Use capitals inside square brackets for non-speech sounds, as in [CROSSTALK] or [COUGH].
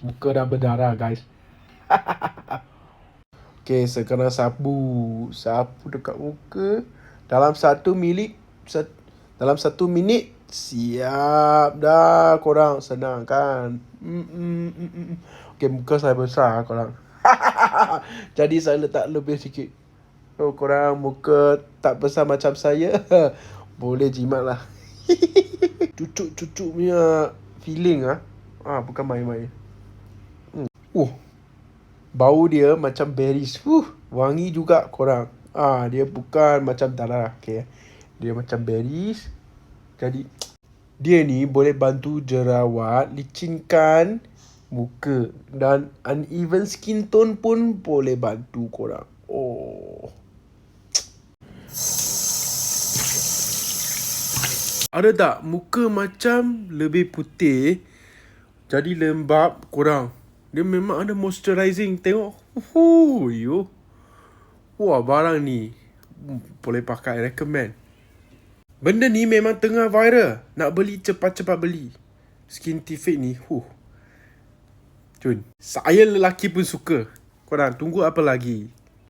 Muka dah berdarah guys. [LAUGHS] okay, sekarang sapu. Sapu dekat muka. Dalam satu. Sat, dalam satu minit. Siap dah korang. Senang kan? Mm, mm, mm, mm. Okay, muka saya besar korang. [LAUGHS] Jadi saya letak lebih sikit. Oh, korang muka tak besar macam saya. [LAUGHS] Boleh jimat lah. Cucuk-cucuk punya feeling ah. Ah, bukan main-main. Hmm. Uh. Bau dia macam berries. Uh, wangi juga korang. Ah, dia bukan macam darah. Okay. Dia macam berries. Jadi dia ni boleh bantu jerawat licinkan muka dan uneven skin tone pun boleh bantu korang. Oh. Ada tak muka macam lebih putih jadi lembab korang. Dia memang ada moisturizing. Tengok. Uhuh, yo. Wah, barang ni boleh pakai recommend. Benda ni memang tengah viral. Nak beli cepat-cepat beli. Skintific ni. Huh. Cun. Saya lelaki pun suka. Korang tunggu apa lagi?